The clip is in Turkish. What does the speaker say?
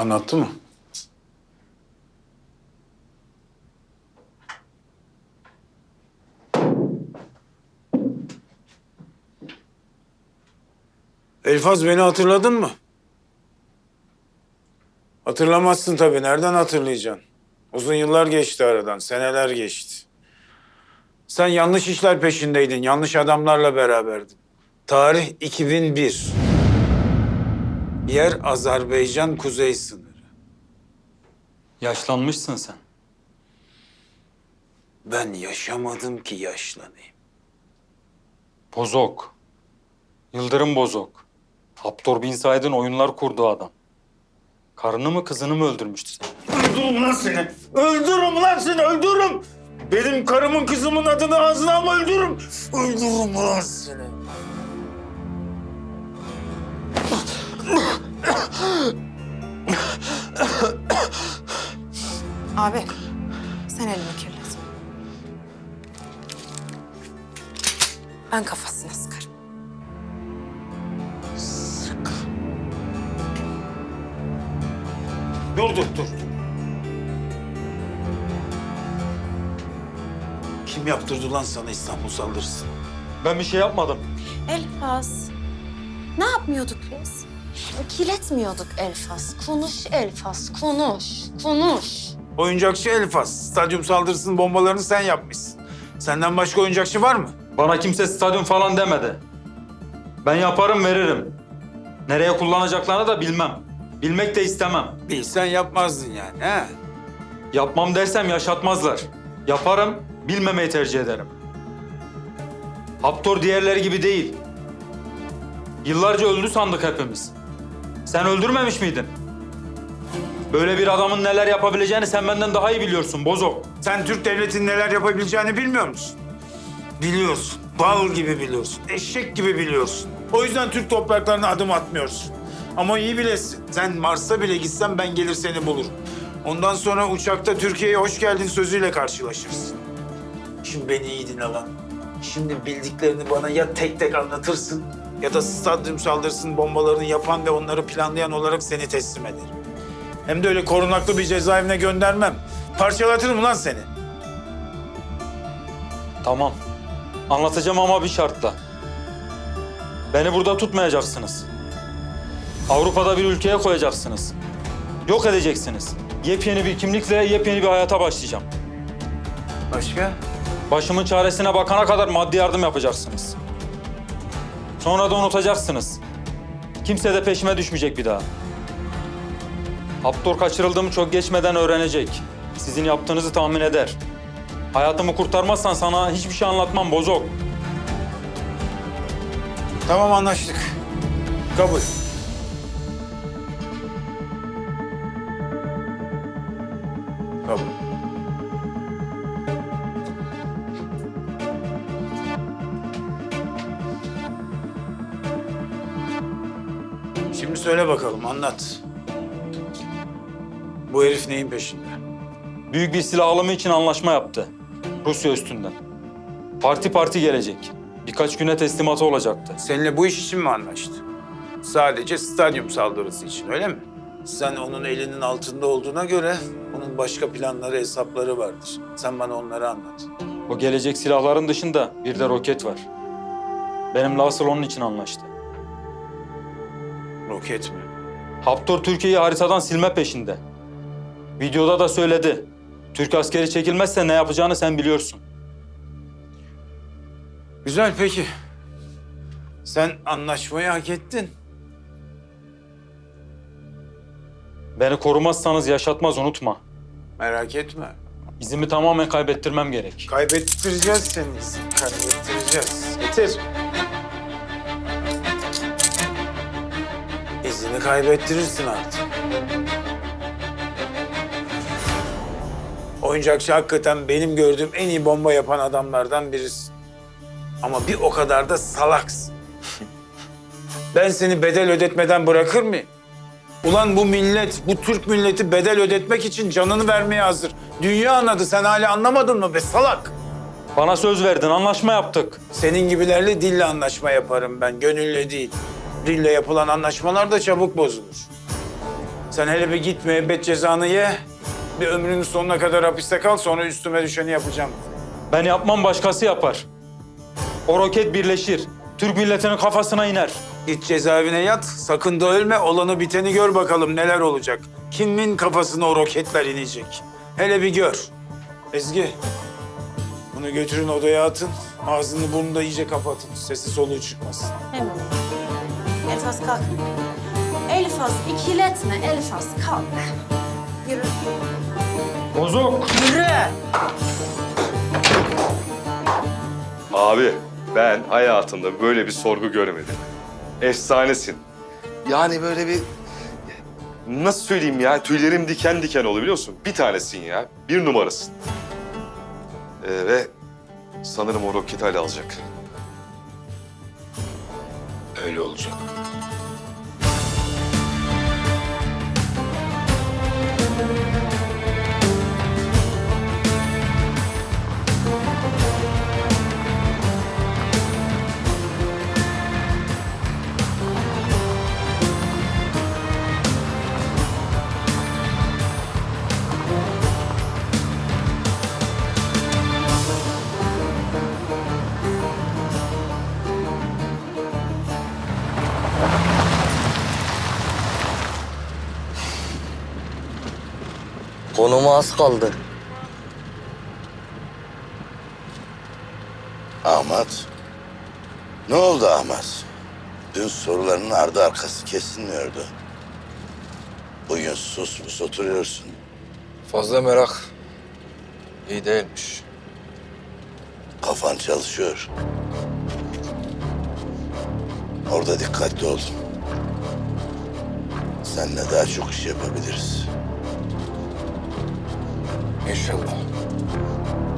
Anlattı mı? Elfaz beni hatırladın mı? Hatırlamazsın tabii. Nereden hatırlayacaksın? Uzun yıllar geçti aradan. Seneler geçti. Sen yanlış işler peşindeydin. Yanlış adamlarla beraberdin. Tarih 2001. Yer Azerbaycan kuzey sınırı. Yaşlanmışsın sen. Ben yaşamadım ki yaşlanayım. Bozok. Yıldırım Bozok. Haptor Bin Said'in oyunlar kurduğu adam. Karını mı kızını mı öldürmüştü seni? Öldürürüm lan seni. Öldürürüm lan seni. Öldürürüm. Benim karımın kızımın adını ağzına mı öldürürüm? Öldürürüm lan seni. Abi sen elini kirletme. Ben kafasına sıkarım. Dur dur dur. Kim yaptırdı lan sana İstanbul saldırısını? Ben bir şey yapmadım. Elfas. Ne yapmıyorduk biz? Kirletmiyorduk Elfas. Konuş Elfas, konuş, konuş. Oyuncakçı Elfas. Stadyum saldırısının bombalarını sen yapmışsın. Senden başka oyuncakçı var mı? Bana kimse stadyum falan demedi. Ben yaparım veririm. Nereye kullanacaklarını da bilmem. Bilmek de istemem. Bilsen yapmazdın yani ha? Yapmam dersem yaşatmazlar. Yaparım, bilmemeyi tercih ederim. Haptor diğerleri gibi değil. Yıllarca öldü sandık hepimiz. Sen öldürmemiş miydin? Böyle bir adamın neler yapabileceğini sen benden daha iyi biliyorsun Bozok. Sen Türk devletinin neler yapabileceğini bilmiyor musun? Biliyorsun. Bal gibi biliyorsun. Eşek gibi biliyorsun. O yüzden Türk topraklarına adım atmıyorsun. Ama iyi bilesin. Sen Mars'a bile gitsen ben gelir seni bulurum. Ondan sonra uçakta Türkiye'ye hoş geldin sözüyle karşılaşırsın. Şimdi beni iyi dinle lan. Şimdi bildiklerini bana ya tek tek anlatırsın ya da stadyum saldırısının bombalarını yapan ve onları planlayan olarak seni teslim ederim. Hem de öyle korunaklı bir cezaevine göndermem. Parçalatırım lan seni. Tamam. Anlatacağım ama bir şartla. Beni burada tutmayacaksınız. Avrupa'da bir ülkeye koyacaksınız. Yok edeceksiniz. Yepyeni bir kimlikle yepyeni bir hayata başlayacağım. Başka? Başımın çaresine bakana kadar maddi yardım yapacaksınız. Sonra da unutacaksınız. Kimse de peşime düşmeyecek bir daha. Haptor kaçırıldığımı çok geçmeden öğrenecek. Sizin yaptığınızı tahmin eder. Hayatımı kurtarmazsan sana hiçbir şey anlatmam Bozok. Tamam anlaştık. Kabul. Kabul. Şimdi söyle bakalım anlat. Bu herif neyin peşinde? Büyük bir silah alımı için anlaşma yaptı. Rusya üstünden. Parti parti gelecek. Birkaç güne teslimatı olacaktı. Seninle bu iş için mi anlaştı? Sadece stadyum saldırısı için öyle mi? Sen onun elinin altında olduğuna göre onun başka planları, hesapları vardır. Sen bana onları anlat. O gelecek silahların dışında bir de roket var. Benimle asıl onun için anlaştı. Roket mi? Haptor Türkiye'yi haritadan silme peşinde. Videoda da söyledi. Türk askeri çekilmezse ne yapacağını sen biliyorsun. Güzel peki. Sen anlaşmayı hak ettin. Beni korumazsanız yaşatmaz unutma. Merak etme. İzimi tamamen kaybettirmem gerek. Kaybettireceğiz seni. Kaybettireceğiz. Getir. İzini kaybettirirsin artık. Oyuncakçı hakikaten benim gördüğüm en iyi bomba yapan adamlardan birisi. Ama bir o kadar da salaksın. ben seni bedel ödetmeden bırakır mıyım? Ulan bu millet, bu Türk milleti bedel ödetmek için canını vermeye hazır. Dünya anladı, sen hala anlamadın mı be salak? Bana söz verdin, anlaşma yaptık. Senin gibilerle dille anlaşma yaparım ben, gönülle değil. Dille yapılan anlaşmalar da çabuk bozulur. Sen hele bir git müebbet cezanı ye. Bir ömrünün sonuna kadar hapiste kal sonra üstüme düşeni yapacağım. Ben yapmam başkası yapar. O roket birleşir. Türk milletinin kafasına iner. Git cezaevine yat, sakın da ölme. Olanı biteni gör bakalım neler olacak. Kimin kafasına o roketler inecek? Hele bir gör. Ezgi, bunu götürün odaya atın. Ağzını burnunu da iyice kapatın. Sesi soluğu çıkmasın. Hemen. Elfas kalk. Elfas ikiletme Elfas kalk. Yürü. Bozuk. Yürü. Abi ben hayatımda böyle bir sorgu görmedim. Efsanesin. Yani böyle bir... Nasıl söyleyeyim ya? Tüylerim diken diken oluyor biliyor musun? Bir tanesin ya. Bir numarasın. Ee, ve sanırım o roketi hala alacak. Öyle olacak. Konuma az kaldı. Ahmet. Ne oldu Ahmet? Dün soruların ardı arkası kesilmiyordu. Bugün sus pus oturuyorsun. Fazla merak iyi değilmiş. Kafan çalışıyor. Orada dikkatli ol. Seninle daha çok iş yapabiliriz. 没事了